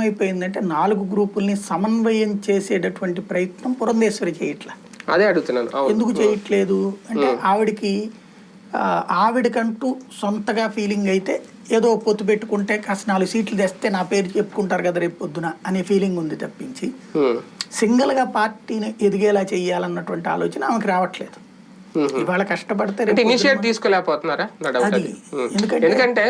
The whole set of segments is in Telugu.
ఏమైపోయిందంటే నాలుగు గ్రూపుల్ని సమన్వయం చేసేటటువంటి ప్రయత్నం పురంధేశ్వరి చేయట్లా. అదే అడుగుతున్నాను. ఎందుకు చేయట్లేదు? అంటే ఆవిడకి ఆవిడకంటూ సొంతగా ఫీలింగ్ అయితే ఏదో పొత్తు పెట్టుకుంటే కాస్త నాలుగు సీట్లు తెస్తే నా పేరు చెప్పుకుంటారు కదా రేపు పొద్దున అనే ఫీలింగ్ ఉంది తప్పించి. సింగిల్గా పార్టీని ఎదిగేలా చేయాలన్నటువంటి ఆలోచన ఆమెకు రావట్లేదు. ఇవాళ కష్టపడితే ఇనిషియేట్ తీసుకోలేకపోతున్నారా. ఎందుకంటే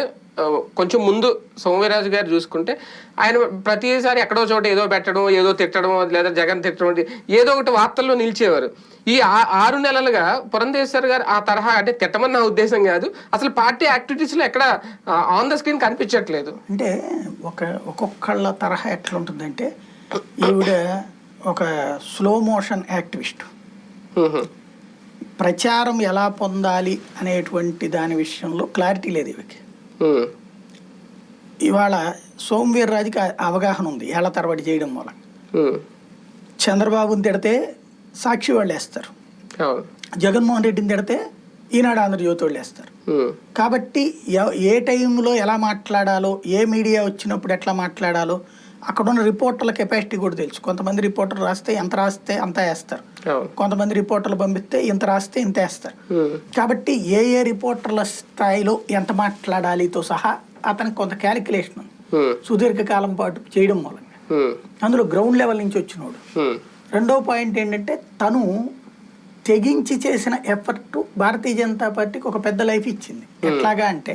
కొంచెం ముందు సోమవీరాజు గారు చూసుకుంటే ఆయన ప్రతిసారి ఎక్కడో చోట ఏదో పెట్టడం ఏదో తిట్టడం లేదా జగన్ తిట్టడం ఏదో ఒకటి వార్తల్లో నిలిచేవారు. ఈ ఆరు నెలలుగా పురంధేశ్వర్ గారు ఆ తరహా అంటే తిట్టమని నా ఉద్దేశం కాదు అసలు పార్టీ యాక్టివిటీస్లో ఎక్కడ ఆన్ ద స్క్రీన్ కనిపించట్లేదు. అంటే ఒక ఒక్కొక్కళ్ళ తరహా ఎట్లా ఉంటుందంటే ఈవిడ ఒక స్లో మోషన్ యాక్టివిస్ట్. ప్రచారం ఎలా పొందాలి అనేటువంటి దాని విషయంలో క్లారిటీ లేదు ఇవికి ఇవాళ సోమవీర్రాజుకి ఆ అవగాహన ఉంది ఏళ్ళ తరబడి చేయడం వల్ల. చంద్రబాబుని తిడితే సాక్షి వాళ్ళు వేస్తారు. జగన్మోహన్ రెడ్డిని తిడితే ఈనాడు ఆంధ్రజ్యోతి వాళ్ళు వేస్తారు. కాబట్టి ఏ టైంలో ఎలా మాట్లాడాలో ఏ మీడియా వచ్చినప్పుడు ఎట్లా మాట్లాడాలో అక్కడ ఉన్న రిపోర్టర్ల కెపాసిటీ కూడా తెలుసు. కొంతమంది రిపోర్టర్లు రాస్తే ఎంత రాస్తే అంత వేస్తారు. కొంతమంది రిపోర్టర్లు పంపిస్తే ఇంత రాస్తే ఇంత వేస్తారు. కాబట్టి ఏ ఏ రిపోర్టర్ల స్థాయిలో ఎంత మాట్లాడాలితో సహా అతనికి కొంత క్యాలిక్యులేషన్ సుదీర్ఘకాలం పాటు చేయడం మూలంగా. అందులో గ్రౌండ్ లెవెల్ నుంచి వచ్చినోడు. రెండో పాయింట్ ఏంటంటే తను తెగించి చేసిన ఎఫర్ట్ భారతీయ జనతా పార్టీకి ఒక పెద్ద లైఫ్ ఇచ్చింది. ఎట్లాగా అంటే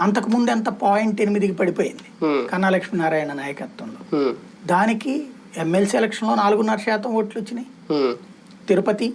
అంతకుముందు ఎంత పాయింట్ ఎనిమిదికి పడిపోయింది. కన్నా లక్ష్మీనారాయణ నాయకత్వంలో. దానికి ఎమ్మెల్సీ ఎలక్షన్లో నాలుగున్నర శాతం ఓట్లు వచ్చినాయి. తిరుపతి